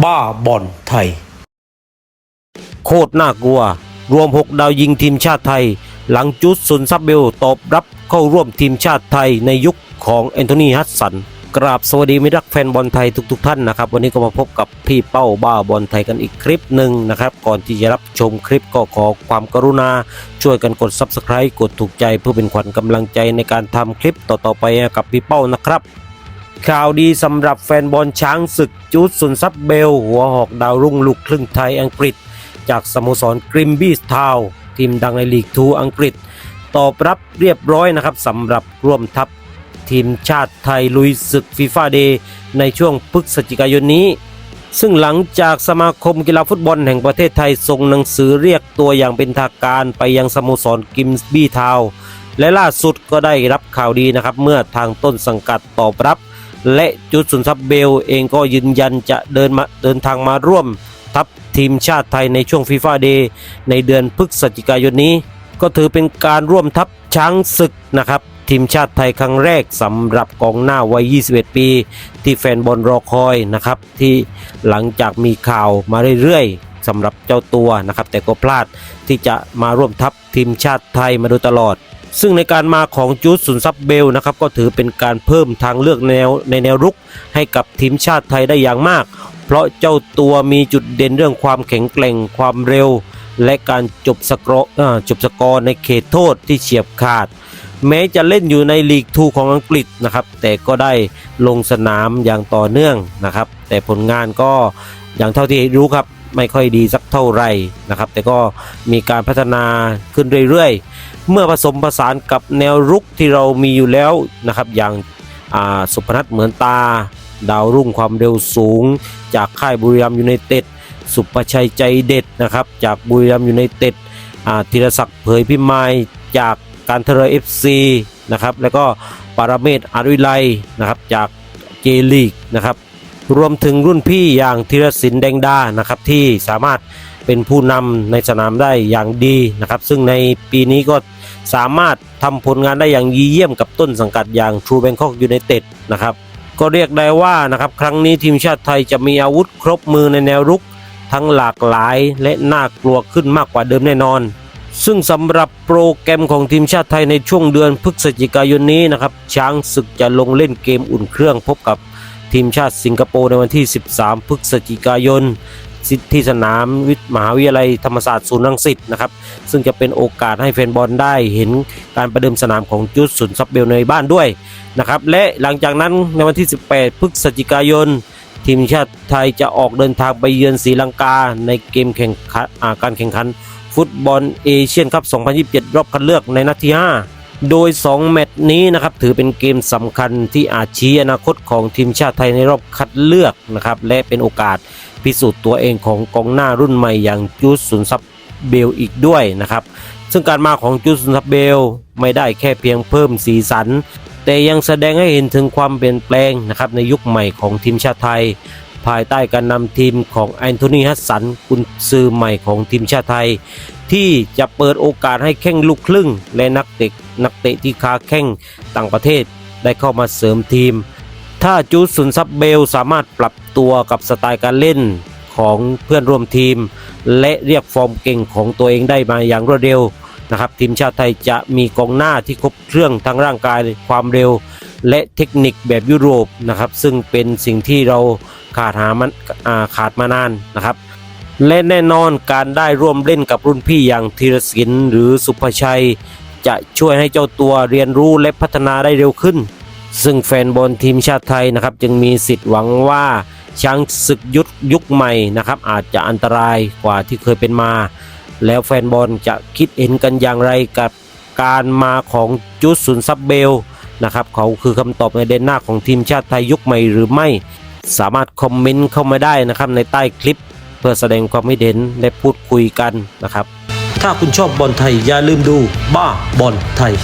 บ้าบอลไทย โคตรน่ากลัว รวม 6 ดาวยิงทีมชาติไทย หลังจุดซุนซับเบลตอบรับเข้าร่วมทีมชาติไทยในยุคของแอนโทนีฮัสสัน กราบสวัสดีมิตรรักแฟนบอลไทยทุกๆทท่านนะครับ วันนี้ก็มาพบกับพี่เป้าบ้าบอลไทยกันอีกคลิปหนึ่งนะครับ ก่อนที่จะรับชมคลิปก็ขอความกรุณา ช่วยกันกด Subscribe กดถูกใจเพื่อเป็นขวัญกำลังใจในการทำคลิปต่อๆไปกับพี่เป้านะครับ ข่าวดีสำหรับแฟนบอลช้างศึกจูดสุนซับเบล หัวหอกดาวรุ่งลูกครึ่งไทยอังกฤษ จากสโมสรกริมบี้ทาวทีมดังในลีกทูอังกฤษ ตอบรับเรียบร้อยนะครับสำหรับร่วมทัพทีมชาติไทยลุยศึกฟีฟ่าเดย์ในช่วงพฤศจิกายนนี้ ซึ่งหลังจากสมาคมกีฬาฟุตบอลแห่งประเทศไทยส่งหนังสือเรียกตัวอย่างเป็นทางการไปยังสโมสรกิมบี้ทาวและล่าสุดก็ได้รับข่าวดีนะครับเมื่อทางต้นสังกัดตอบรับ และจุดสุนทรเบลเองก็ยืนยันจะเดินมาเดินทางมาร่วมทัพทีมชาติไทยในช่วงฟีฟ่าเดย์ในเดือนพฤศจิกายนนี้ ก็ถือเป็นการร่วมทัพช้างศึกนะครับทีมชาติไทยครั้งแรกสำหรับกองหน้าวัย 21 ปี ที่แฟนบอลรอคอยนะครับที่หลังจากมีข่าวมาเรื่อยๆสำหรับเจ้าตัวนะครับแต่ก็พลาดที่จะมาร่วมทัพทีมชาติไทยมาโดยตลอด ซึ่งในการมาของจูดสุนซับเบลนะครับก็ถือเป็นการเพิ่มทางเลือกแนวในแนวรุกให้กับทีมชาติไทยได้อย่างมาก เพราะเจ้าตัวมีจุดเด่นเรื่องความแข็งแกร่งความเร็ว และการจบสกอร์จบสกอร์ในเขตโทษที่เฉียบขาด แม้จะเล่นอยู่ในลีกทูของอังกฤษนะครับแต่ก็ได้ลงสนามอย่างต่อเนื่องนะครับ แต่ผลงานก็อย่างเท่าที่รู้ครับไม่ค่อยดีสักเท่าไหร่นะครับ แต่ก็มีการพัฒนาขึ้นเรื่อยๆ เมื่อผสมผสานกับแนวรุกที่เรามีอยู่แล้วนะครับ อย่างาสุพนัทเหมือนตา ดาวรุ่งความเร็วสูง จากค่ายบุรีรัมย์ยูไนเต็ดสุประชัยใจเด็ดนะครับ จากบุรีรัมย์ยูไนเต็ดธีรศักดิ์เผยพิมายจากการเทเรเอฟซีนะครับแล้วก็ปารเมศอาริไลนะครับจากเจลีกนะครับรวมถึงรุ่นพี่อย่างธีรศิลป์แดงดานะครับที่สามารถ เป็นผู้นำในสนามได้อย่างดีนะครับ ซึ่งในปีนี้ก็สามารถทำผลงานได้อย่างดีเยี่ยมกับต้นสังกัดอย่าง True Bangkok United นะครับก็เรียกได้ว่านะครับครั้งนี้ทีมชาติไทยจะมีอาวุธครบมือในแนวรุก ทั้งหลากหลายและน่ากลัวขึ้นมากกว่าเดิมแน่นอน ซึ่งสำหรับโปรแกรมของทีมชาติไทยในช่วงเดือนพฤศจิกายนนี้นะครับช้างศึกจะลงเล่นเกมอุ่นเครื่องพบกับทีมชาติสิงคโปร์ในวันที่ 13 พฤศจิกายน ที่สนามวิมหาวิทยาลัยธรรมศาสตร์ศูนย์รังสิตนะครับ ซึ่งจะเป็นโอกาสให้แฟนบอลได้เห็นการประเดิมสนามของจุดสุนย์ซับเบลในบ้านด้วยนะครับ และหลังจากนั้นในวันที่ 18 พฤศจิกายน ทีมชาติไทยจะออกเดินทางไปเยือนศรีลังกา ในเกมแข่งขันการแข่งขัน ฟุตบอลเอเชียนคัพ 2027 รอบคัดเลือกในนัดที่ 5โดย 2 แมตช์นี้นะครับถือเป็นเกมสำคัญที่อาจชี้อนาคตของทีมชาติไทยในรอบคัดเลือกนะครับและเป็นโอกาส พิสูจน์ตัวเองของกองหน้ารุ่นใหม่อย่างจูสสุนซับเบลอีกด้วยนะครับ ซึ่งการมาของจูสสุนซับเบลไม่ได้แค่เพียงเพิ่มสีสัน แต่ยังแสดงให้เห็นถึงความเปลี่ยนแปลงนะครับในยุคใหม่ของทีมชาติไทย ภายใต้การนำทีมของแอนโทนีฮัสสันกุนซือใหม่ของทีมชาติไทย ที่จะเปิดโอกาสให้แข้งลูกครึ่ง และนักเตะนักเตะที่ค้าแข้งต่างประเทศได้เข้ามาเสริมทีม ถ้าจูดสุนซับเบลสามารถปรับตัวกับสไตล์การเล่นของเพื่อนร่วมทีม และเรียกฟอร์มเก่งของตัวเองได้มาอย่างรวดเร็วนะครับทีมชาติไทยจะมีกองหน้าที่ครบเครื่องทั้งร่างกายความเร็ว และเทคนิคแบบยุโรปนะครับ ซึ่งเป็นสิ่งที่เราขาดหามันาขาดมานานนะครับ และแน่นอนการได้ร่วมเล่นกับรุ่นพี่อย่างธีรศิลป์หรือสุภชัย จะช่วยให้เจ้าตัวเรียนรู้และพัฒนาได้เร็วขึ้น ซึ่งแฟนบอลทีมชาติไทยนะครับจึงมีสิทธิ์หวังว่าช้างศึกยุคยุคใหม่นะครับอาจจะอันตรายกว่าที่เคยเป็นมา แล้วแฟนบอลจะคิดเห็นกันอย่างไรกับการมาของจุดสุนซับเบลนะครับเขาคือคำตอบในเดนหน้าของทีมชาติไทยยุคใหม่หรือไม่ สามารถคอมเมนต์เข้ามาได้นะครับในใต้คลิป เพื่อแสดงความคิดเห็นและพูดคุยกันนะครับ ถ้าคุณชอบบอลไทยอย่าลืมดูบ้าบอลไทย